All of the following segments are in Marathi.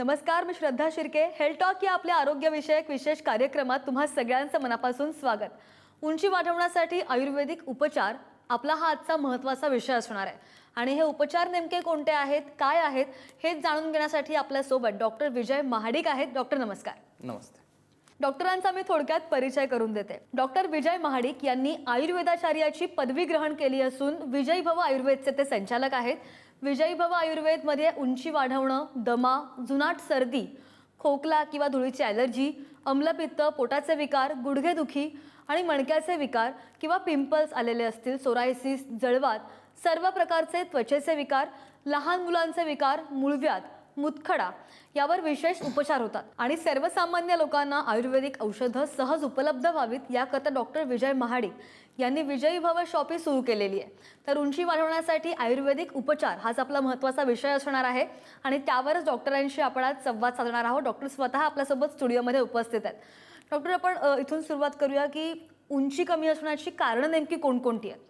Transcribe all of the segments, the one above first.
नमस्कार मी श्रद्धा शिर्के. हेल्थ टॉक या आपल्या आरोग्यविषयक विशेष कार्यक्रमात तुम्हा सगळ्यांचं मनापासून स्वागत. उंची वाढवण्यासाठी आयुर्वेदिक उपचार आपला हा आजचा महत्त्वाचा विषय असणार आहे. आणि हे उपचार नेमके कोणते आहेत काय आहेत हेच जाणून घेण्यासाठी आपल्यासोबत डॉक्टर विजय महाडिक आहेत. डॉक्टर नमस्कार. नमस्ते. डॉक्टरांचा मी थोडक्यात परिचय करून देते. डॉक्टर विजय महाडिक यांनी आयुर्वेदाचार्याची पदवी ग्रहण केली असून विजयी भव आयुर्वेदचे ते संचालक आहेत. विजयी भव आयुर्वेदमध्ये उंची वाढवणं दमा जुनाट सर्दी खोकला किंवा धुळीची ॲलर्जी अम्लपित्त पोटाचे विकार गुडघेदुखी आणि मणक्याचे विकार किंवा पिंपल्स आलेले असतील सोरायसिस जळवात सर्व प्रकारचे त्वचेचे विकार लहान मुलांचे विकार मुळव्यात मुतखडा यावर विशेष उपचार होतात. आणि सर्वसामान्य लोकांना आयुर्वेदिक औषधं सहज उपलब्ध व्हावीत याकरता डॉक्टर विजय महाडिक यांनी विजयी भव शॉपी सुरू केलेली आहे. तर उंची वाढवण्यासाठी आयुर्वेदिक उपचार हाच आपला महत्त्वाचा विषय असणार आहे. आणि त्यावरच डॉक्टरांशी आपण आज संवाद साधणार आहोत. डॉक्टर स्वतः आपल्यासोबत स्टुडिओमध्ये उपस्थित आहेत. डॉक्टर आपण इथून सुरुवात करूया की उंची कमी असण्याची कारणं नेमकी कोणकोणती आहेत?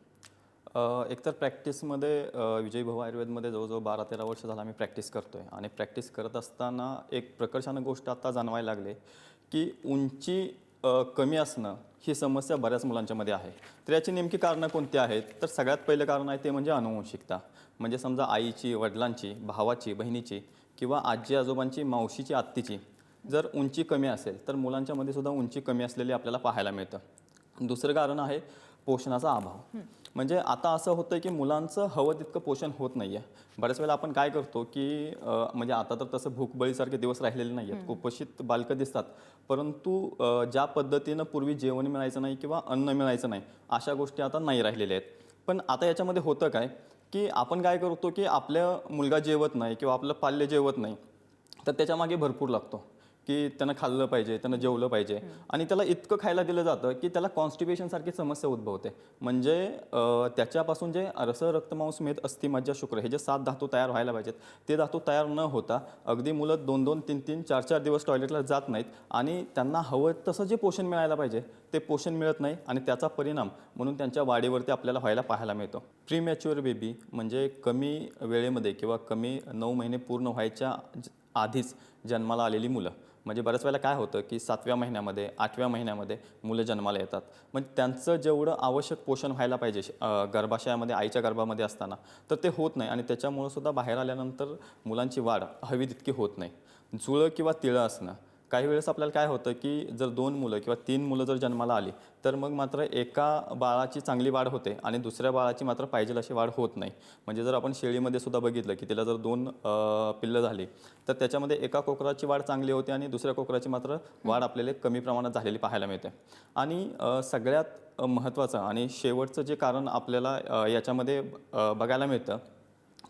एकतर प्रॅक्टिसमध्ये विजयी विजय भव आयुर्वेदमध्ये जवळजवळ बारा तेरा वर्ष झालं आम्ही प्रॅक्टिस करतो आहे आणि प्रॅक्टिस करत असताना एक प्रकर्षानं गोष्ट आता जाणवायला लागले की उंची कमी असणं ही समस्या बऱ्याच मुलांच्यामध्ये आहे. तर याची नेमकी कारणं कोणती आहेत? तर सगळ्यात पहिलं कारण आहे ते म्हणजे अनुवंशिकता. म्हणजे समजा आईची वडिलांची भावाची बहिणीची किंवा आजी आजोबांची मावशीची आत्तीची जर उंची कमी असेल तर मुलांच्यामध्ये सुद्धा उंची कमी असलेली आपल्याला पाहायला मिळतं. दुसरं कारण आहे पोषणाचा अभाव. म्हणजे आता असं होतं की मुलांचं हवं तितकं पोषण होत नाही आहे बऱ्याच वेळेला आपण काय करतो की म्हणजे आता तर तसं भूकबळीसारखे दिवस राहिलेले नाही आहेत कुपोषित बालकं दिसतात. परंतु ज्या पद्धतीनं पूर्वी जेवण मिळायचं नाही किंवा अन्न मिळायचं नाही अशा गोष्टी आता नाही राहिलेल्या आहेत. पण आता याच्यामध्ये होतं काय की आपण काय करतो की आपल्या मुलगा जेवत नाही किंवा आपलं पाल्य जेवत नाही तर त्याच्यामागे भरपूर लागतो. की त्यानं खाल्लं पाहिजे त्यानं जेवलं पाहिजे. आणि त्याला इतकं खायला दिलं जातं की त्याला कॉन्स्टिपेशनसारखी समस्या उद्भवते. म्हणजे त्याच्यापासून जे रस रक्तमांस मेद अस्थि मज्जा शुक्र हे जे सात धातू तयार व्हायला पाहिजेत ते धातू तयार न होता अगदी मुलं दोन दोन तीन तीन चार चार दिवस टॉयलेटला जात नाहीत आणि त्यांना हवं तसं जे पोषण मिळायला पाहिजे ते पोषण मिळत नाही आणि त्याचा परिणाम म्हणून त्यांच्या वाढीवरती आपल्याला व्हायला पाहायला मिळतो. प्री मॅच्युअर बेबी म्हणजे कमी वेळेमध्ये किंवा कमी नऊ महिने पूर्ण व्हायच्या आधीच जन्माला आलेली मुलं. म्हणजे बऱ्याच वेळेला काय होतं की सातव्या महिन्यामध्ये आठव्या महिन्यामध्ये मुलं जन्माला येतात. म्हणजे त्यांचं जेवढं आवश्यक पोषण व्हायला पाहिजे गर्भाशयामध्ये आईच्या गर्भामध्ये असताना तर ते होत नाही. आणि त्याच्यामुळं सुद्धा बाहेर आल्यानंतर मुलांची वाढ हवी तितकी होत नाही. जुळं किंवा तिळं असणं काही वेळेस आपल्याला काय होतं की जर दोन मुलं किंवा तीन मुलं जर जन्माला आली तर मग मात्र एका बाळाची चांगली वाढ होते आणि दुसऱ्या बाळाची मात्र पाहिजे अशी वाढ होत नाही. म्हणजे जर आपण शेळीमध्ये सुद्धा बघितलं की तिला जर दोन पिल्लं झाली तर त्याच्यामध्ये एका कोकराची वाढ चांगली होते आणि दुसऱ्या कोकराची मात्र वाढ आपल्याला कमी प्रमाणात झालेली पाहायला मिळते. आणि सगळ्यात महत्त्वाचं आणि शेवटचं जे कारण आपल्याला याच्यामध्ये बघायला मिळतं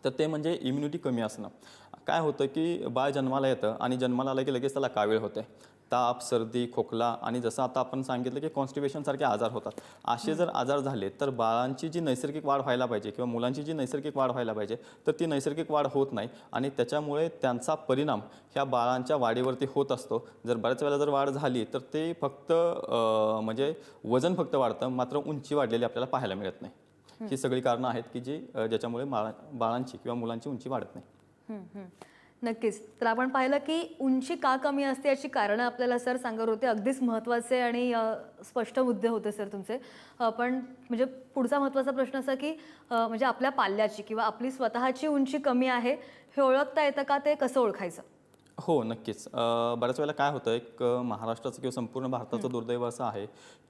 तर ते म्हणजे इम्युनिटी कमी असणं. काय होतं की बाळ जन्माला येतं आणि जन्माला आलं की लगेच त्याला कावीळ होते. ताप सर्दी खोकला आणि जसं आता आपण सांगितलं की कॉन्स्टिपेशनसारखे आजार होतात. असे जर आजार झाले तर बाळांची जी नैसर्गिक वाढ व्हायला पाहिजे किंवा मुलांची जी नैसर्गिक वाढ व्हायला पाहिजे तर ती नैसर्गिक वाढ होत नाही आणि त्याच्यामुळे त्यांचा परिणाम ह्या बाळांच्या वाढीवरती होत असतो. जर बऱ्याच वेळेला जर वाढ झाली तर ते फक्त म्हणजे वजन फक्त वाढतं मात्र उंची वाढलेली आपल्याला पाहायला मिळत नाही. ही सगळी कारणं आहेत की जी ज्याच्यामुळे बाळा बाळांची किंवा मुलांची उंची वाढत नाही. नक्कीच. तर आपण पाहिलं की उंची का कमी असते याची कारणं आपल्याला सर सांगत होते. अगदीच महत्त्वाचे आणि स्पष्ट मुद्दे होते सर तुमचे. पण म्हणजे पुढचा महत्त्वाचा प्रश्न असा की म्हणजे आपल्या पाल्याची किंवा आपली स्वतःची उंची कमी आहे हे ओळखता येतं का? ते कसं ओळखायचं? हो नक्कीच. बऱ्याच वेळेला काय होतं एक महाराष्ट्राचं किंवा संपूर्ण भारताचं दुर्दैव असं आहे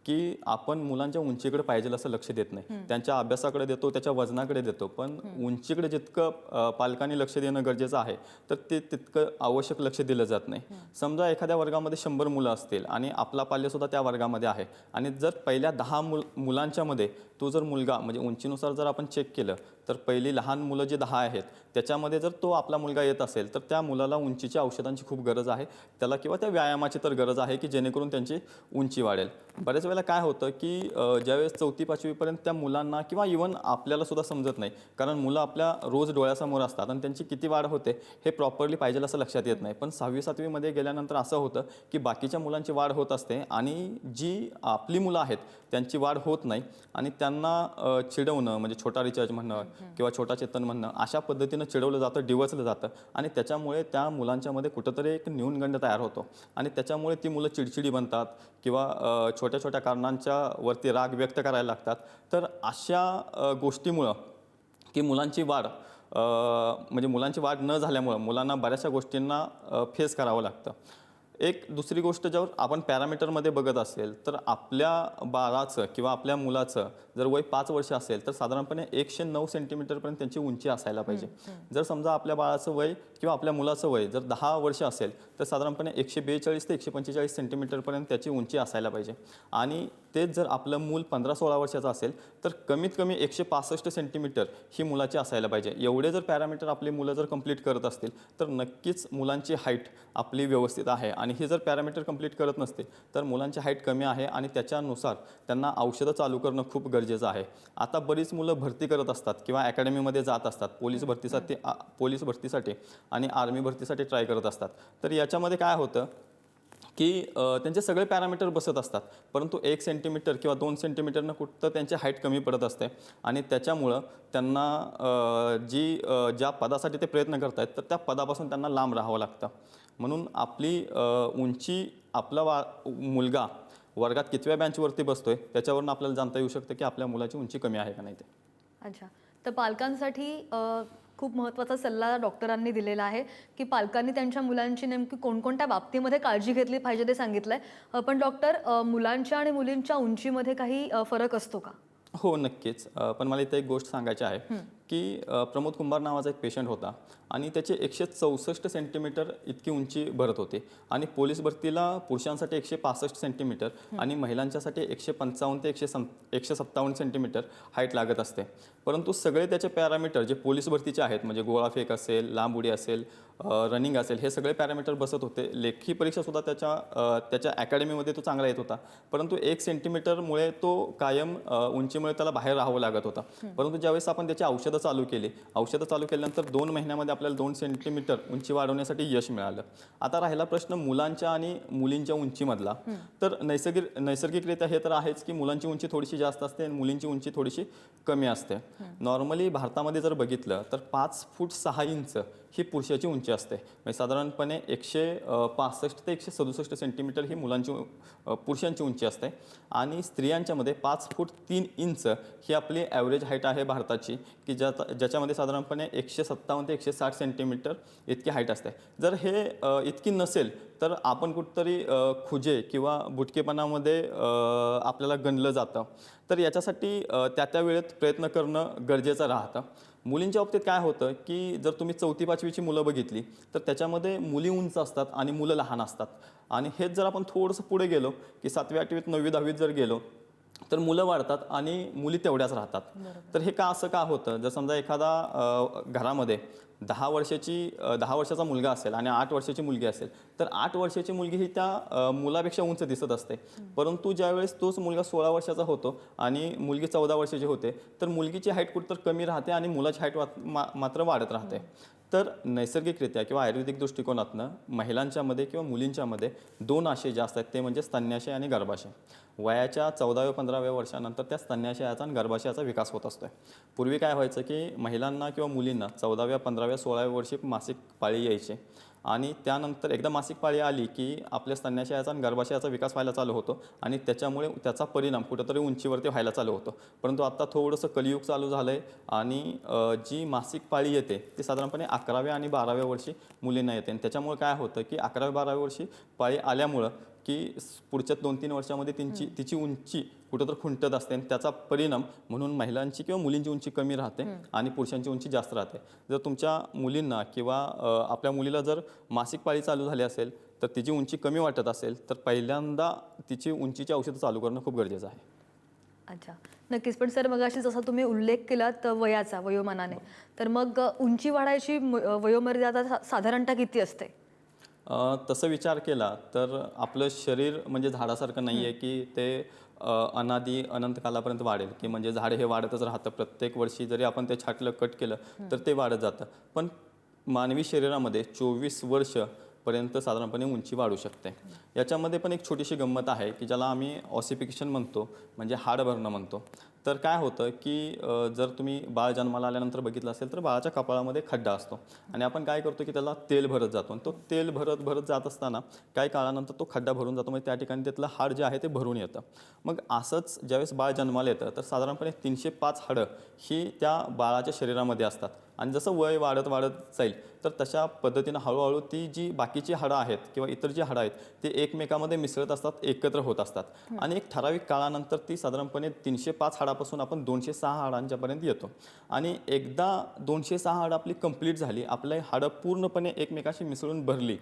की आपण मुलांच्या उंचीकडे पाहिजे असं लक्ष देत नाही. त्यांच्या अभ्यासाकडे देतो त्याच्या वजनाकडे देतो पण उंचीकडे जितकं पालकांनी लक्ष देणं गरजेचं आहे तर ते तितकं आवश्यक लक्ष दिलं जात नाही. समजा एखाद्या वर्गामध्ये शंभर मुलं असतील आणि आपला पाल्यसुद्धा त्या वर्गामध्ये आहे आणि जर पहिल्या दहा मुल मुलांच्यामध्ये तो जर मुलगा म्हणजे उंचीनुसार जर आपण चेक केलं तर पहिली लहान मुलं जे दहा आहेत त्याच्यामध्ये जर तो आपला मुलगा येत असेल तर त्या मुलाला उंचीच्या औषधांची खूप गरज आहे. त्याला किंवा त्या व्यायामाची तर गरज आहे की जेणेकरून त्यांची उंची वाढेल. बऱ्याच वेळेला काय होतं की ज्यावेळेस चौथी पाचवीपर्यंत त्या मुलांना किंवा इवन आपल्याला सुद्धा समजत नाही कारण मुलं आपल्या रोज डोळ्यासमोर असतात आणि त्यांची किती वाढ होते हे प्रॉपरली पाहिजे असं लक्षात येत नाही. पण सहावी सातवीमध्ये गेल्यानंतर असं होतं की बाकीच्या मुलांची वाढ होत असते आणि जी आपली मुलं आहेत त्यांची वाढ होत नाही आणि त्यांना चिडवणं म्हणजे छोटा रिचार्ज म्हणणं किंवा छोटा चेतन म्हणणं अशा पद्धतीनं चिडवलं जातं डिवचलं जातं. आणि त्याच्यामुळे त्या मुलांच्यामध्ये कुठंतरी एक न्यूनगंड तयार होतो. आणि त्याच्यामुळे ती मुलं चिडचिडी बनतात किंवा छोट्या छोट्या कारणांच्या वरती राग व्यक्त करायला लागतात. तर अशा गोष्टीमुळं की मुलांची वाढ म्हणजे मुलांची वाढ न झाल्यामुळं मुलांना बऱ्याचशा गोष्टींना फेस करावं लागतं. एक दुसरी गोष्ट ज्यावर आपण पॅरामीटरमध्ये बघत असेल तर आपल्या बाळाचं किंवा आपल्या मुलाचं जर वय पाच वर्ष असेल तर साधारणपणे एकशे नऊ सेंटीमीटरपर्यंत त्यांची उंची असायला पाहिजे. जर समजा आपल्या बाळाचं वय किंवा आपल्या मुलाचं वय जर दहा वर्ष असेल तर साधारणपणे एकशे बेचाळीस ते एकशे पंचेचाळीस सेंटीमीटरपर्यंत त्याची उंची असायला पाहिजे. आणि तेच जर आपलं मूल पंधरा सोळा वर्षाचं असेल तर कमीत कमी एकशे पासष्ट सेंटीमीटर ही मुलाची असायला पाहिजे. एवढे जर पॅरामीटर आपली मुलं जर कंप्लीट करत असतील तर नक्कीच मुलांची हाईट आपली व्यवस्थित आहे. आणि हे जर पॅरामीटर कंप्लीट करत नसतील तर मुलांची हाईट कमी आहे आणि त्याच्यानुसार त्यांना औषधं चालू करणं खूप गरजेचं आहे. आता बरीच मुलं भरती करत असतात किंवा अकॅडमीमध्ये जात असतात. पोलीस भरतीसाठी आ- पोलीस भरतीसाठी आणि आर्मी भरतीसाठी ट्राय करत असतात. तर याच्यामध्ये काय होतं की त्यांचे सगळे पॅरामीटर बसत असतात. परंतु एक सेंटीमीटर किंवा दोन सेंटीमीटरनं कुठं त्यांची हाईट कमी पडत असते. आणि त्याच्यामुळं त्यांना जी ज्या पदासाठी ते प्रयत्न करत आहेत तर त्या पदापासून त्यांना लांब राहावं लागतं. म्हणून आपली उंची आपला वा मुलगा वर्गात कितव्या बँचवरती बसतोय त्याच्यावरून आपल्याला जाणता येऊ शकतं की आपल्या मुलाची उंची कमी आहे का नाही ते. अच्छा. तर पालकांसाठी खूप महत्त्वाचा सल्ला डॉक्टरांनी दिलेला आहे की पालकांनी त्यांच्या मुलांची नेमकी कोणकोणत्या बाबतीमध्ये काळजी घेतली पाहिजे ते सांगितलंय. अ, पण डॉक्टर मुलांच्या आणि मुलींच्या उंचीमध्ये काही फरक असतो का? हो नक्कीच. पण मला इथे एक गोष्ट सांगायची आहे. की प्रमोद कुंभार नावाचा एक पेशंट होता आणि त्याचे एकशे चौसष्ट सेंटीमीटर इतकी उंची भरत होते आणि पोलीस भरतीला पुरुषांसाठी एकशे पासष्ट सेंटीमीटर आणि महिलांच्यासाठी एकशे पंचावन्न ते एकशे सं एकशे सत्तावन्न सेंटीमीटर हाईट लागत असते. परंतु सगळे त्याचे पॅरामीटर जे पोलीस भरतीचे आहेत म्हणजे गोळाफेक असेल लांब उडी असेल रनिंग असेल हे सगळे पॅरामीटर बसत होते. लेखी परीक्षासुद्धा त्याच्या त्याच्या अकॅडमीमध्ये तो चांगला येत होता. परंतु एक सेंटीमीटरमुळे तो कायम उंचीमुळे त्याला बाहेर राहावं लागत होता. परंतु ज्यावेळेस आपण त्याची औषधं चालू केली. औषधं चालू केल्यानंतर दोन महिन्यामध्ये आपल्याला दोन सेंटीमीटर उंची वाढवण्यासाठी यश मिळालं. आता राहिला प्रश्न मुलांच्या आणि मुलींच्या उंचीमधला. तर नैसर्गिक नैसर्गिकरित्या हे तर आहेच की मुलांची उंची थोडीशी जास्त असते आणि मुलींची उंची थोडीशी कमी असते. नॉर्मली भारतामध्ये जर बघितलं तर पाच फूट सहा इंच ही पुरुषाची उंची असते. म्हणजे साधारणपणे एकशे पासष्ट ते एकशे सदुसष्ट सेंटीमीटर ही मुलांची पुरुषांची उंची असते. आणि स्त्रियांच्यामध्ये पाच फूट तीन इंच ही आपली ॲव्हरेज हाईट आहे भारताची की ज्या ज्याच्यामध्ये साधारणपणे एकशे सत्तावन्न ते एकशे साठ सेंटीमीटर इतकी हाईट असते. जर हे इतकी नसेल तर आपण कुठंतरी खुजे किंवा बुटकेपणामध्ये आपल्याला गणलं जातं. तर याच्यासाठी त्या त्या वेळेत प्रयत्न करणं गरजेचं राहतं. मुलींच्या बाबतीत काय होतं की जर तुम्ही चौथी पाचवीची मुलं बघितली तर त्याच्यामध्ये मुली उंच असतात आणि मुलं लहान असतात. आणि हेच जर आपण थोडंसं पुढे गेलो की सातवी आठवीत नववी दहावीत जर गेलो तर मुलं वाढतात आणि मुली तेवढ्याच राहतात. तर हे का असं का होतं? जर समजा एखादा घरामध्ये दहा वर्षाची दहा वर्षाचा मुलगा असेल आणि आठ वर्षाची मुलगी असेल तर आठ वर्षाची मुलगी ही त्या मुलापेक्षा उंच दिसत असते. परंतु ज्यावेळेस तोच मुलगा सोळा वर्षाचा होतो आणि मुलगी चौदा वर्षाची होते तर मुलगीची हाईट कुठं कमी राहते आणि मुलाची हाईट मात्र वाढत राहते. तर नैसर्गिकरित्या किंवा आयुर्वेदिक दृष्टिकोनातनं महिलांच्यामध्ये किंवा मुलींच्यामध्ये दोन आशय जास्त आहेत ते म्हणजे स्तन्याशय आणि गर्भाशय. वयाच्या चौदाव्या पंधराव्या वर्षानंतर त्या स्तन्याशयाचा आणि गर्भाशयाचा विकास होत असतो आहे पूर्वी काय व्हायचं की महिलांना किंवा मुलींना चौदाव्या पंधराव्या सोळाव्या वर्षी मासिक पाळी यायची. आणि त्यानंतर एकदा मासिक पाळी आली की आपल्या स्तन्याशयाचा आणि गर्भाशयाचा विकास व्हायला चालू होतो आणि त्याच्यामुळे त्याचा परिणाम कुठंतरी उंचीवरती व्हायला चालू होतो. परंतु आता थोडंसं कलियुग चालू झालं आहे आणि जी मासिक पाळी येते ती साधारणपणे अकराव्या आणि बाराव्या वर्षी मुलींना येते. आणि त्याच्यामुळे काय होतं की अकराव्या बाराव्या वर्षी पाळी आल्यामुळं की पुढच्या दोन तीन वर्षामध्ये तिची तिची उंची कुठंतर खुंटत असते आणि त्याचा परिणाम म्हणून महिलांची किंवा मुलींची उंची कमी राहते आणि पुरुषांची उंची जास्त राहते. जर तुमच्या मुलींना किंवा आपल्या मुलीला जर मासिक पाळी चालू झाली असेल तर तिची उंची कमी वाटत असेल तर पहिल्यांदा तिची उंचीची औषधं चालू करणं खूप गरजेचं आहे. अच्छा. नक्कीच. पण सर मग अशी जसा तुम्ही उल्लेख केलात अ, वयाचा वयोमानाने तर मग उंची वाढायची वयोमर्यादा सा- साधारणतः किती असते? तसं विचार केला तर आपलं शरीर म्हणजे झाडासारखं नाही आहे की ते अनादी अनंत कालापर्यंत वाढेल की म्हणजे झाड हे वाढतच राहतं. प्रत्येक वर्षी जरी आपण ते छाटलं कट केलं तर ते वाढत जातं. पण मानवी शरीरामध्ये चोवीस वर्ष पर्यंत साधारणपणे उंची वाढू शकते. याच्यामध्ये पण एक छोटीशी गंमत आहे की ज्याला आम्ही ऑसिफिकेशन म्हणतो म्हणजे हाड भरणं म्हणतो. तर काय होतं की जर तुम्ही बाळ जन्माला आल्यानंतर बघितलं असेल तर बाळाच्या कपाळामध्ये खड्डा असतो. आणि आपण काय करतो की त्याला तेल भरत जातो. आणि तो तेल भरत भरत जात असताना काही काळानंतर तो खड्डा भरून जातो. म्हणजे त्या ठिकाणी त्यातलं हाड जे आहे ते भरून येतं. मग असंच ज्यावेळेस बाळ जन्माला येतं तर साधारणपणे तीनशे पाच हाडं ही त्या बाळाच्या शरीरामध्ये असतात. आणि जसं वय वाढत वाढत जाईल तर तशा पद्धतीनं हळूहळू ती जी बाकीची हाडं आहेत किंवा इतर जी हाडं आहेत ते एकमेकामध्ये मिसळत असतात एकत्र होत असतात. आणि एक ठराविक काळानंतर ती साधारणपणे तीनशे पाच हाडापासून आपण दोनशे सहा हाडांच्यापर्यंत येतो. आणि एकदा दोनशे सहा हाडं आपली कंप्लीट झाली आपली हाडं पूर्णपणे एकमेकाशी मिसळून भरली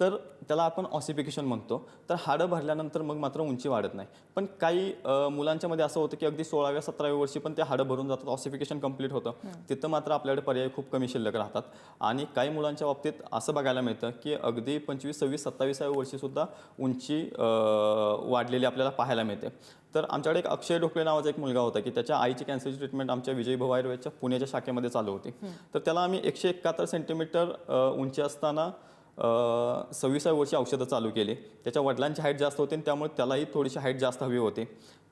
तर त्याला आपण ऑसिफिकेशन म्हणतो. तर हाडं भरल्यानंतर मग मात्र उंची वाढत नाही. पण काही मुलांच्यामध्ये असं होतं की अगदी सोळाव्या सतराव्या वर्षी पण ते हाडं भरून जातात. ऑसिफिकेशन कंप्लीट होतं. तिथं मात्र आपल्याकडे पर्याय खूप कमी शिल्लक राहतात. आणि काही मुलांच्या बाबतीत असं बघायला मिळतं की अगदी पंचवीस सव्वीस सत्तावीसाव्या वर्षीसुद्धा उंची वाढलेली आपल्याला पाहायला मिळते. तर आमच्याकडे एक अक्षय ढोकले नावाचा एक मुलगा होता की त्याच्या आईची कॅन्सरची ट्रीटमेंट आमच्या विजय भव आयुर्वेदच्या पुण्याच्या शाखेमध्ये चालू होती. तर त्याला आम्ही एकशे एकाहत्तर सेंटीमीटर उंची असताना सव्वीसाव्या वर्षी औषधं चालू केली. त्याच्या वडिलांची हाईट जास्त होते आणि त्यामुळे त्यालाही थोडीशी हाईट जास्त हवी होती.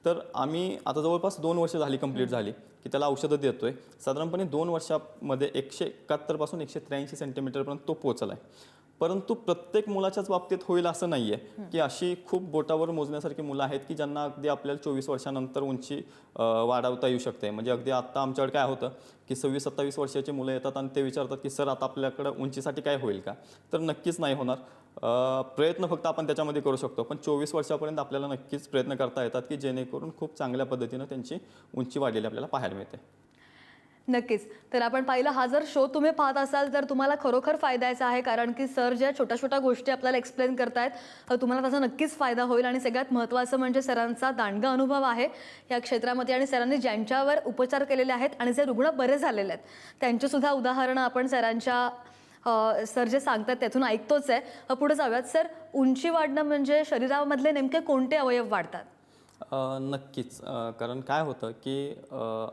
तर आम्ही आता जवळपास दोन वर्ष झाली कंप्लीट झाली की त्याला औषधं देतो आहे साधारणपणे दोन वर्षामध्ये एकशे एकाहत्तरपासून एकशे त्र्याऐंशी सेंटीमीटरपर्यंत तो पोचला आहे परंतु प्रत्येक मुलाच्याच बाबतीत होईल असं नाही आहे की अशी खूप बोटावर मोजण्यासारखी मुलं आहेत की ज्यांना अगदी आपल्याला चोवीस वर्षानंतर उंची वाढवता येऊ शकते. म्हणजे अगदी आत्ता आमच्याकडे काय होतं की सव्वीस सत्तावीस वर्षाची मुलं येतात आणि ते विचारतात की सर आता आपल्याकडं उंचीसाठी काय होईल का? तर नक्कीच नाही होणार. प्रयत्न फक्त आपण त्याच्यामध्ये करू शकतो. पण चोवीस वर्षापर्यंत आपल्याला नक्कीच प्रयत्न करता येतात की जेणेकरून खूप चांगल्या पद्धतीनं त्यांची उंची वाढलेली आपल्याला पाहायला मिळते. नक्कीच. तर आपण पाहिलं हा जर शो तुम्ही पाहत असाल तर तुम्हाला खरोखर फायद्याचा आहे. कारण की सर ज्या छोट्या छोट्या गोष्टी आपल्याला एक्सप्लेन करतायत तुम्हाला त्याचा नक्कीच फायदा होईल. आणि सगळ्यात महत्त्वाचं म्हणजे सरांचा दांडगा अनुभव आहे. या क्षेत्रामध्ये आणि सरांनी ज्यांच्यावर उपचार केलेले आहेत आणि जे रुग्ण बरे झालेले आहेत त्यांचीसुद्धा उदाहरणं आपण सरांच्या सर जे सांगतात त्यातून ऐकतोच आहे. पुढे जाऊयात. सर उंची वाढणं म्हणजे शरीरामधले नेमके कोणते अवयव वाढतात? नक्कीच. कारण काय होतं की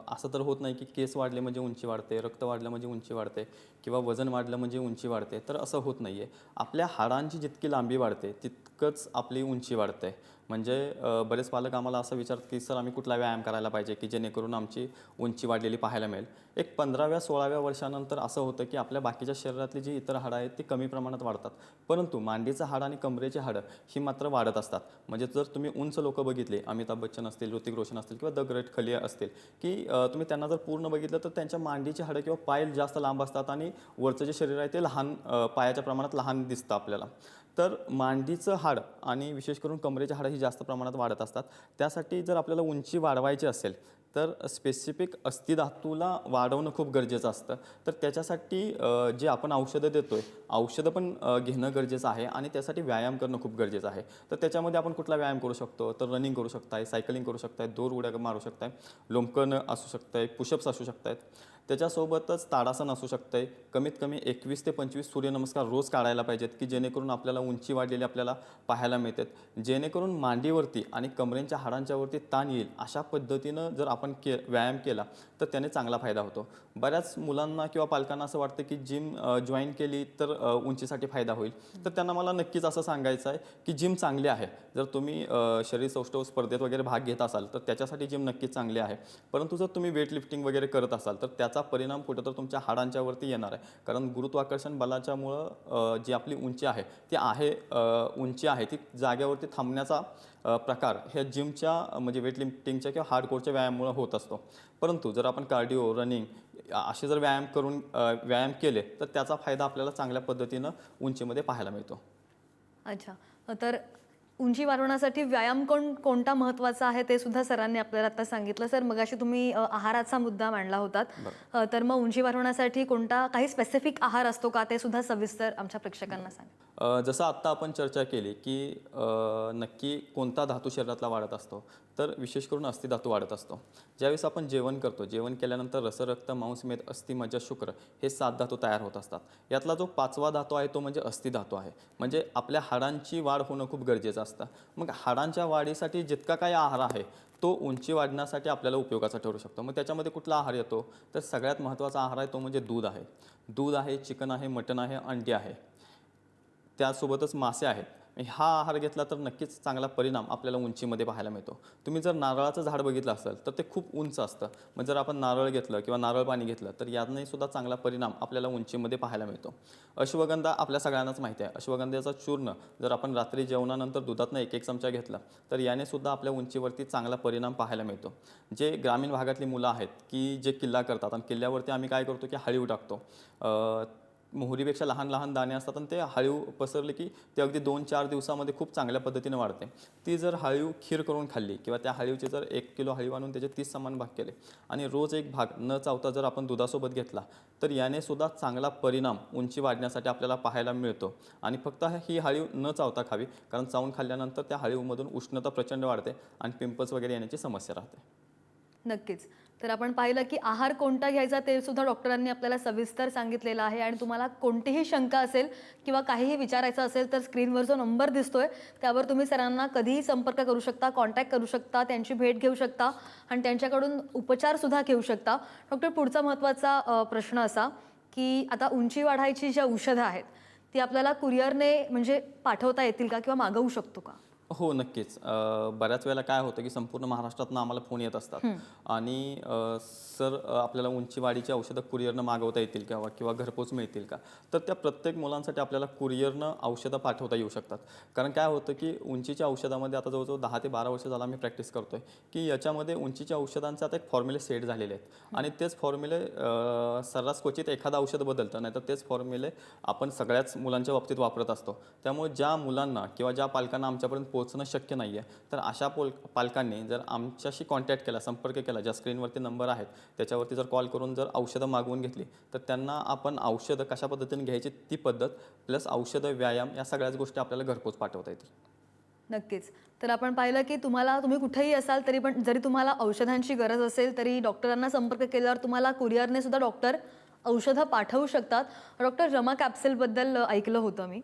असं तर होत नाही की केस वाढले म्हणजे उंची वाढते रक्त वाढलं म्हणजे उंची वाढते किंवा वजन वाढलं म्हणजे उंची वाढते तर असं होत नाही आहे आपल्या हाडांची जितकी लांबी वाढते तितकंच आपली उंची वाढते. म्हणजे बरेच पालक आम्हाला असं विचारतात की सर आम्ही कुठला व्यायाम करायला पाहिजे की जेणेकरून आमची उंची वाढलेली पाहायला मिळेल. एक पंधराव्या सोळाव्या वर्षानंतर असं होतं की आपल्या बाकीच्या शरीरातली जी इतर हाडं आहेत ती कमी प्रमाणात वाढतात. परंतु मांडीचं हाड आणि कमरेची हाडं ही मात्र वाढत असतात. म्हणजे जर तुम्ही उंच लोक बघितले अमिताभ बच्चन असतील ऋतिक रोशन असतील किंवा द ग्रेट खलिया असतील की तुम्ही त्यांना जर पूर्ण बघितलं तर त्यांच्या मांडीची हाडं किंवा पाय जास्त लांब असतात आणि वरचं जे शरीर आहे ते लहान पायाच्या प्रमाणात लहान दिसतं आपल्याला. तर मांडीचं हाड आणि विशेष करून कमरेचे हाडं ही जास्त प्रमाणात वाढत असतात. त्यासाठी जर आपल्याला उंची वाढवायची असेल तर स्पेसिफिक अस्थिधातूला वाढवणं खूप गरजेचं असतं. तर त्याच्यासाठी जे आपण औषधं देतो आहे औषधं पण घेणं गरजेचं आहे आणि त्यासाठी व्यायाम करणं खूप गरजेचं आहे. तर त्याच्यामध्ये आपण कुठला व्यायाम करू शकतो? तर रनिंग करू शकताय सायकलिंग करू शकताय दोर उड्या मारू शकताय लोंबकन असू शकतंय पुशअप्स असू शकतायत. त्याच्यासोबतच ताडासन असू शकतंय. कमीत कमी एकवीस ते पंचवीस सूर्यनमस्कार रोज काढायला पाहिजेत की जेणेकरून आपल्याला उंची वाढलेली आपल्याला पाहायला मिळतात. जेणेकरून मांडीवरती आणि कमरेच्या हाडांच्यावरती ताण येईल अशा पद्धतीनं जर आपण के व्यायाम केला तर त्याने चांगला फायदा होतो. बऱ्याच मुलांना किंवा पालकांना असं वाटतं की जिम जॉईन केली तर उंचीसाठी फायदा होईल. तर त्यांना मला नक्कीच असं सांगायचं आहे की जिम चांगली आहे. जर तुम्ही शरीर सौष्ठव स्पर्धेत वगैरे भाग घेत असाल तर त्याच्यासाठी जिम नक्कीच चांगली आहे. परंतु जर तुम्ही वेट लिफ्टिंग वगैरे करत असाल तर त्याचा परिणाम कुठं तर तुमच्या हाडांच्यावरती येणार आहे. कारण गुरुत्वाकर्षण बलाच्यामुळं जी आपली उंची आहे ती आहे उंची आहे ती जागेवरती थांबण्याचा प्रकार ह्या जिमच्या म्हणजे वेट लिफ्टिंगच्या किंवा हार्डकोरच्या व्यायामामुळे होत असतो. परंतु जर आपण कार्डिओ रनिंग असे जर व्यायाम करून व्यायाम केले तर त्याचा फायदा आपल्याला चांगल्या पद्धतीनं उंचीमध्ये पाहायला मिळतो. अच्छा. तर उंची वाढवण्यासाठी व्यायाम कोण कोणता महत्त्वाचा आहे ते सुद्धा सरांनी आपल्याला आता सांगितलं. सर मगाशी तुम्ही आहाराचा मुद्दा मांडला होतात अ, तर मग उंची वाढवण्यासाठी कोणता काही स्पेसिफिक आहार असतो का? ते सुद्धा सविस्तर आमच्या प्रेक्षकांना सांगा. जसं आत्ता आपण चर्चा केली की नक्की कोणता धातू शरीरातला वाढत असतो तर विशेष करून अस्थिधातू वाढत असतो. ज्यावेळेस आपण जेवण करतो जेवण केल्यानंतर रस रक्त मांस मेद अस्थि मज्जा शुक्र हे सात धातू तयार होत असतात. यातला जो पाचवा धातू आहे तो म्हणजे अस्थिधातू आहे. म्हणजे आपल्या हाडांची वाढ होणं खूप गरजेचं असतं. मग हाडांच्या वाढीसाठी जितका काही आहार आहे तो उंची वाढण्यासाठी आपल्याला उपयोगाचा ठरू शकतो. मग त्याच्यामध्ये कुठला आहार येतो? तर सगळ्यात महत्त्वाचा आहार आहे तो म्हणजे दूध आहे. दूध आहे चिकन आहे मटण आहे अंडी आहे. त्यासोबतच मासे आहेत. हा आहार घेतला तर नक्कीच चांगला परिणाम आपल्याला उंचीमध्ये पाहायला मिळतो. तुम्ही जर नारळाचं झाड बघितलं असेल तर ते खूप उंच असतं. मग जर आपण नारळ घेतलं किंवा नारळ पाणी घेतलं तर याने सुद्धा चांगला परिणाम आपल्याला उंचीमध्ये पाहायला मिळतो. अश्वगंधा आपल्या सगळ्यांनाच माहिती आहे. अश्वगंधेचा चूर्ण जर आपण रात्री जेवणानंतर दुधातनं एक एक चमचा घेतला तर याने सुद्धा आपल्या उंचीवरती चांगला परिणाम पाहायला मिळतो. जे ग्रामीण भागातली मुलं आहेत की जे किल्ला करतात आणि किल्ल्यावरती आम्ही काय करतो की हळीव टाकतो. मोहरीपेक्षा लहान लहान दाणे असतात आणि ते हळीव पसरले की ते अगदी दोन चार दिवसामध्ये खूप चांगल्या पद्धतीने वाढते. ती जर हळीव खीर करून खाल्ली किंवा त्या हळूचे जर एक किलो हळीव आणून त्याचे तीस समान भाग केले आणि रोज एक भाग न चावता जर आपण दुधासोबत घेतला तर याने सुद्धा चांगला परिणाम उंची वाढण्यासाठी आपल्याला पाहायला मिळतो. आणि फक्त ही हळीव न चावता खावी कारण चावून खाल्ल्यानंतर त्या हळीवमधून उष्णता प्रचंड वाढते आणि पिंपल्स वगैरे येण्याची समस्या राहते. नक्कीच. तर आपण पाहिलं की आहार कोणता घ्यायचा ते सुद्धा डॉक्टरांनी आपल्याला सविस्तर सांगितलेलं आहे. आणि तुम्हाला कोणतीही शंका असेल किंवा काहीही विचारायचं असेल तर स्क्रीनवर जो नंबर दिसतोय त्यावर तुम्ही सरांना कधीही संपर्क करू शकता कॉन्टॅक्ट करू शकता त्यांची भेट घेऊ शकता आणि त्यांच्याकडून उपचारसुद्धा घेऊ शकता. डॉक्टर पुढचा महत्त्वाचा प्रश्न असा की आता उंची वाढायची जी औषधं आहेत ती आपल्याला कुरिअरने म्हणजे पाठवता येतील का किंवा मागवू शकतो का? हो नक्कीच. अ, बऱ्याच वेळेला काय होतं की संपूर्ण महाराष्ट्रातनं आम्हाला फोन येत असतात. आणि अ, सर अ, आपल्याला उंची वाढीची औषधं कुरिअरनं मागवता येतील किंवा किंवा घरपोच मिळतील का? तर त्या प्रत्येक मुलांसाठी आपल्याला कुरिअरनं औषधं पाठवता येऊ शकतात. कारण काय होतं की उंचीच्या औषधामध्ये आता जवळजवळ दहा ते बारा वर्ष झाला मी प्रॅक्टिस करतोय की याच्यामध्ये उंचीच्या औषधांचे आता एक फॉर्म्युले सेट झालेले आहेत. आणि तेच फॉर्म्युले अ, सर्रास क्वचित एखादं औषध बदलतं नाही तर तेच फॉर्म्युले आपण सगळ्याच मुलांच्या बाबतीत वापरत असतो. त्यामुळे ज्या मुलांना किंवा ज्या पालकांना आमच्यापर्यंत पोहोचणं शक्य नाही आहे तर अशा पोल पालकांनी जर आमच्याशी कॉन्टॅक्ट केला संपर्क केला ज्या स्क्रीनवरती नंबर आहेत त्याच्यावरती जर कॉल करून जर औषधं मागवून घेतली तर त्यांना आपण औषधं कशा पद्धतीने घ्यायची ती पद्धत प्लस औषधं व्यायाम या सगळ्याच गोष्टी आपल्याला घरपोच पाठवता येतील. नक्कीच. तर आपण पाहिलं की तुम्हाला तुम्ही कुठेही असाल तरी पण जरी तुम्हाला औषधांची गरज असेल तरी डॉक्टरांना संपर्क केल्यावर तुम्हाला कुरिअरने सुद्धा डॉक्टर औषधं पाठवू शकतात. डॉक्टर रमा कॅप्सेलबद्दल ऐकलं होतं मी.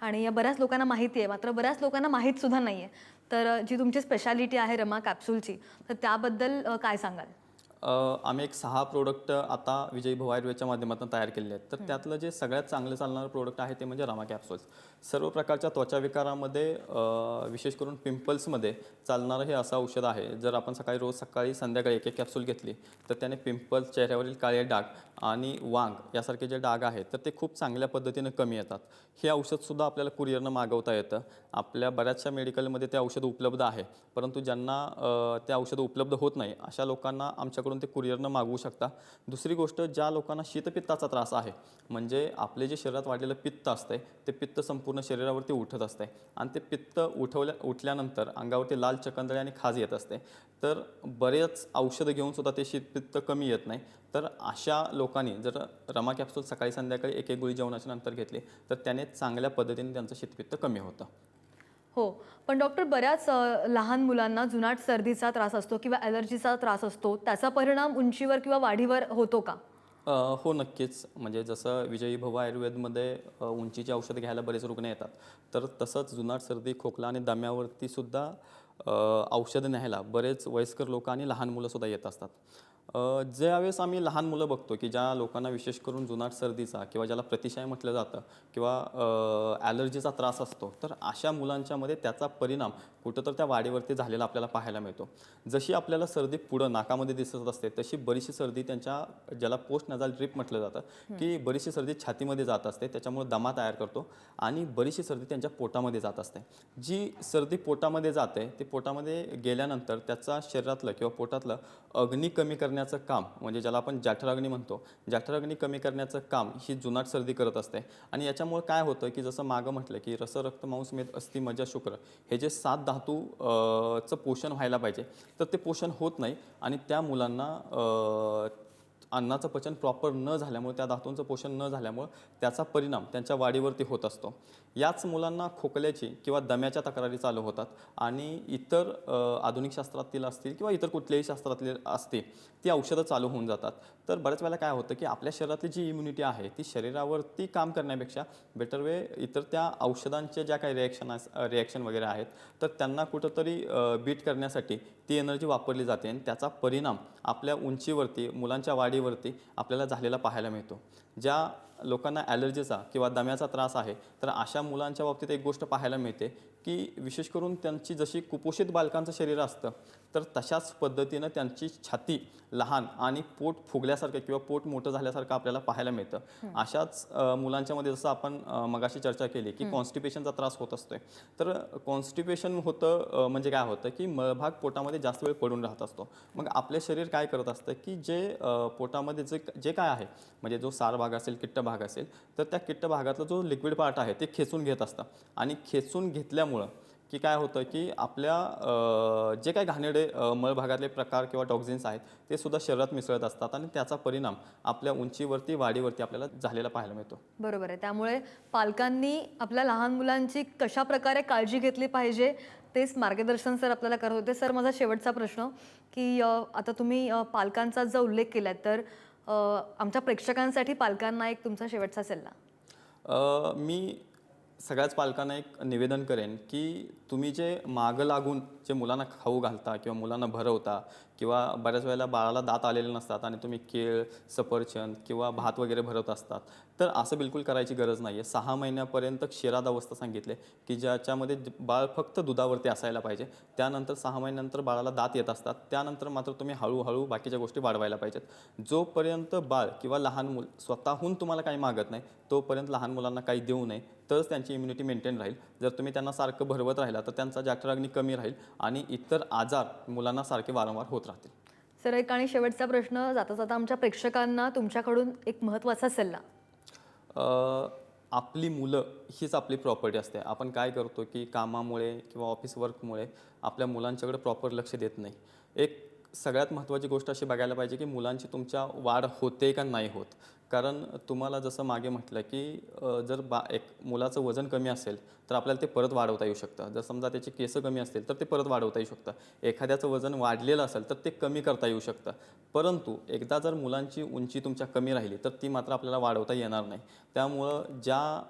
आणि या बऱ्याच लोकांना माहिती आहे मात्र बऱ्याच लोकांना माहीत सुद्धा नाही आहे तर जी तुमची स्पेशालिटी आहे रमा कॅप्सूलची तर त्याबद्दल काय सांगाल? आम्ही एक सहा प्रोडक्ट आता विजयी भव आयुर्वेदच्या माध्यमातून तयार केलेले आहेत. तर त्यातलं जे सगळ्यात चांगलं चालणारं प्रोडक्ट आहे ते म्हणजे रामा कॅप्सूल्स सर्व प्रकारच्या त्वचा विकारामध्ये विशेष करून पिंपल्समध्ये चालणारं हे असं औषध आहे. जर आपण सकाळी रोज सकाळी संध्याकाळी एक एक कॅप्सूल घेतली तर त्याने पिंपल्स चेहऱ्यावरील काळे डाग आणि वांग यासारखे जे डाग आहेत तर ते खूप चांगल्या पद्धतीनं कमी येतात. हे औषधसुद्धा आपल्याला कुरिअरनं मागवता येतं. आपल्या बऱ्याचशा मेडिकलमध्ये ते औषध उपलब्ध आहे. परंतु ज्यांना ते औषधं उपलब्ध होत नाही अशा लोकांना त्यांच्याकडून ते कुरिअरनं मागवू शकता. दुसरी गोष्ट ज्या लोकांना शीतपित्ताचा त्रास आहे म्हणजे आपले जे शरीरात वाढलेलं पित्त असतंय ते पित्त संपूर्ण शरीरावरती उठत असते आणि ते पित्त उठवल्या उठल्यानंतर अंगावरती लाल चकंदळे आणि खाज येत असते. तर बरेच औषधं घेऊन सुद्धा ते शीतपित्त कमी येत नाही. तर अशा लोकांनी जर रमा कॅप्सूल सकाळी संध्याकाळी एक एक गोळी जेवणाच्या नंतर घेतली तर त्याने चांगल्या पद्धतीने त्यांचं शीतपित्त कमी होतं. हो. पण डॉक्टर बऱ्याच लहान मुलांना जुनाट सर्दीचा त्रास असतो किंवा ॲलर्जीचा त्रास असतो त्याचा परिणाम उंचीवर किंवा वाढीवर होतो का? हो नक्कीच. म्हणजे जसं विजयी भव आयुर्वेदमध्ये उंचीचे औषध औषधं घ्यायला बरेच रुग्ण येतात. तर तसंच जुनाट सर्दी खोकला आणि दम्यावरतीसुद्धा औषध औषधं न्यायला बरेच वयस्कर लोक आणि लहान मुलंसुद्धा येत असतात. ज्यावेळेस आम्ही लहान मुलं बघतो की ज्या लोकांना विशेष करून जुनाट सर्दीचा किंवा ज्याला प्रतिशय म्हटलं जातं किंवा ॲलर्जीचा त्रास असतो तर अशा मुलांच्यामध्ये त्याचा परिणाम कुठं तर त्या वाढीवरती झालेला आपल्याला पाहायला मिळतो. जशी आपल्याला सर्दी पुढं नाकामध्ये दिसत असते तशी बरीचशी सर्दी त्यांच्या ज्याला पोस्ट नजाल ड्रिप म्हटलं जातं की बरीचशी सर्दी छातीमध्ये जात असते त्याच्यामुळे दमा तयार करतो आणि बरीचशी सर्दी त्यांच्या पोटामध्ये जात असते. जी सर्दी पोटामध्ये जाते ती पोटामध्ये गेल्यानंतर त्याचा शरीरातलं किंवा पोटातलं अग्नी कमी करण्याचं काम म्हणजे ज्याला आपण जाठराग्नी म्हणतो जाठराग्नी कमी करण्याचं काम ही जुनाट सर्दी करत असते. आणि याच्यामुळे काय होतं की जसं मागं म्हटलं की रस रक्त मांस मेद अस्थि मज्जा शुक्र हे जे सात धातू चं पोषण व्हायला पाहिजे. तर ते पोषण होत नाही आणि त्या मुलांना अन्नाचं पचन प्रॉपर न झाल्यामुळे त्या धातूंचं पोषण न झाल्यामुळं त्याचा परिणाम त्यांच्या वाढीवरती होत असतो. याच मुलांना खोकल्याची किंवा दम्याच्या तक्रारी चालू होतात आणि इतर आधुनिक शास्त्रातील असतील किंवा इतर कुठल्याही शास्त्रातले असतील ती औषधं चालू होऊन जातात. तर बऱ्याच वेळेला काय होतं की आपल्या शरीरातली जी इम्युनिटी आहे ती शरीरावरती काम करण्यापेक्षा बेटर वे इतर त्या औषधांच्या ज्या काही रिॲक्शन रिॲक्शन वगैरे आहेत तर त्यांना कुठंतरी बीट करण्यासाठी ती एनर्जी वापरली जाते आणि त्याचा परिणाम आपल्या उंचीवरती मुलांच्या वाढीवरती आपल्याला झालेला पाहायला मिळतो. ज्या लोकांना ॲलर्जीचा किंवा दम्याचा त्रास आहे तर अशा मुलांच्या बाबतीत एक गोष्ट पाहायला मिळते की विशेष करून त्यांची जशी कुपोषित बालकांचं शरीर असतं तर तशाच पद्धतीनं त्यांची छाती लहान आणि पोट फुगल्यासारखं किंवा पोट मोठं झाल्यासारखं आपल्याला पाहायला मिळतं. अशाच मुलांच्यामध्ये जसं आपण मगाशी चर्चा केली की कॉन्स्टिपेशनचा त्रास होत असतोय. तर कॉन्स्टिपेशन होतं म्हणजे काय होतं की मळभाग पोटामध्ये जास्त वेळ पडून राहत असतो. मग आपले शरीर काय करत असतं की जे पोटामध्ये जे जे काय आहे म्हणजे जो सार भाग असेल किट्ट भाग असेल तर त्या किट्ट भागातला जो लिक्विड पार्ट आहे ते खेचून घेत असतं. आणि खेचून घेतल्यामुळं की काय होतं की आपल्या जे काही घाणेरडे अ, मळभागातले प्रकार किंवा टॉक्झिन्स आहेत ते सुद्धा शरीरात मिसळत असतात आणि त्याचा परिणाम आपल्या उंचीवरती वाढीवरती आपल्याला झालेला पाहायला मिळतो. बरोबर आहे. त्यामुळे पालकांनी आपल्या लहान मुलांची कशा प्रकारे काळजी घेतली पाहिजे तेच मार्गदर्शन सर आपल्याला करत होते. सर माझा शेवटचा प्रश्न की आता तुम्ही पालकांचा जो उल्लेख केला तर आमच्या प्रेक्षकांसाठी पालकांना एक तुमचा शेवटचा सल्ला. मी सगळ्याच पालकांना एक निवेदन करेन की तुम्ही जे मागं लागून जे मुलांना खाऊ घालता किंवा मुलांना भरवता किंवा बऱ्याच वेळेला बाळाला दात आलेले नसतात आणि तुम्ही केळ सफरचंद किंवा भात वगैरे भरवत असतात तर असं बिलकुल करायची गरज नाही आहे सहा महिन्यापर्यंत क्षीराद अवस्था सांगितले की ज्याच्यामध्ये ज- बाळ फक्त दुधावरती असायला पाहिजे. त्यानंतर सहा महिन्यानंतर बाळाला दात येत असतात. त्यानंतर मात्र तुम्ही हळूहळू बाकीच्या गोष्टी वाढवायला पाहिजेत. जोपर्यंत बाळ किंवा लहान मूल स्वतःहून तुम्हाला काही मागत नाही तोपर्यंत लहान मुलांना काही देऊ नये तरच त्यांची इम्युनिटी मेंटेन राहील. जर तुम्ही त्यांना सारखं भरवत राहिला तर त्यांचा जाठराग्नी कमी राहील. आणि इतर आजार मुलांना सारखे वारंवार होत राहतील. सर एक आणि शेवटचा प्रश्न. जाता जाता आमच्या प्रेक्षकांना तुमच्याकडून एक महत्त्वाचा सल्ला. आपली मुलं हीच आपली प्रॉपर्टी असते. आपण काय करतो की कामामुळे किंवा ऑफिस वर्कमुळे आपल्या मुलांच्याकडे प्रॉपर लक्ष देत नाही. एक सगळ्यात महत्त्वाची गोष्ट अशी बघायला पाहिजे की मुलांची तुमच्या वाढ होते का नाही होत? कारण तुम्हाला जसं मागे म्हटलं की जर बा एक मुलाचं वजन कमी असेल तर आपल्याला ते परत वाढवता येऊ शकतं. जर समजा त्याचे केसं कमी असतील तर ते परत वाढवता येऊ शकतं. एखाद्याचं वजन वाढलेलं असेल तर ते कमी करता येऊ शकतं. परंतु एकदा जर मुलांची उंची तुमच्या कमी राहिली तर ती मात्र आपल्याला वाढवता येणार नाही. त्यामुळं ज्या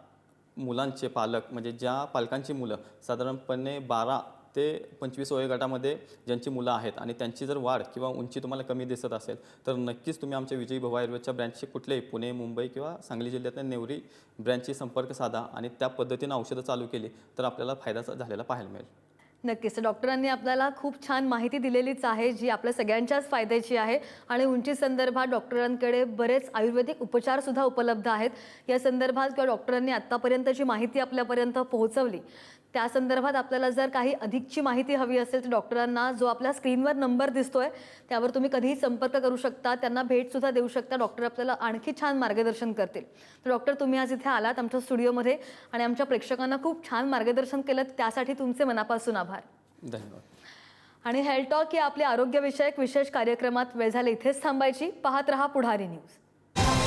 मुलांचे पालक म्हणजे ज्या पालकांची मुलं साधारणपणे बारा ते पंचवीस वयोगटामध्ये ज्यांची मुलं आहेत आणि त्यांची जर वाढ किंवा उंची तुम्हाला कमी दिसत असेल तर नक्कीच तुम्ही आमच्या विजयी भवा आयुर्वेदच्या ब्रँचशी कुठलेही पुणे मुंबई किंवा सांगली जिल्ह्यातल्या नेवरी ब्रँचशी संपर्क साधा आणि त्या पद्धतीनं औषधं चालू केली तर आपल्याला फायदा झालेला पाहायला मिळेल. नक्कीच. डॉक्टरांनी आपल्याला खूप छान माहिती दिलेलीच आहे जी आपल्या सगळ्यांच्याच फायद्याची आहे आणि उंची संदर्भात डॉक्टरांकडे बरेच आयुर्वेदिक उपचारसुद्धा उपलब्ध आहेत. या संदर्भात किंवा डॉक्टरांनी आत्तापर्यंतची माहिती आपल्यापर्यंत पोहोचवली. त्या संदर्भात आपल्याला जर काही अधिकची माहिती हवी असेल तर डॉक्टरांना जो आपल्या स्क्रीनवर नंबर दिसतोय त्यावर तुम्ही कधीही संपर्क करू शकता. त्यांना भेटसुद्धा देऊ शकता. डॉक्टर आपल्याला आणखी छान मार्गदर्शन करतील. तर डॉक्टर तुम्ही आज इथे आलात आमच्या स्टुडिओमध्ये आणि आमच्या प्रेक्षकांना खूप छान मार्गदर्शन केलं त्यासाठी तुमचे मनापासून आभार. धन्यवाद. आणि हेल्थ टॉक या आपल्या आरोग्यविषयक विशेष कार्यक्रमात वेळ झाली. इथेच थांबायची. पाहत रहा पुढारी न्यूज.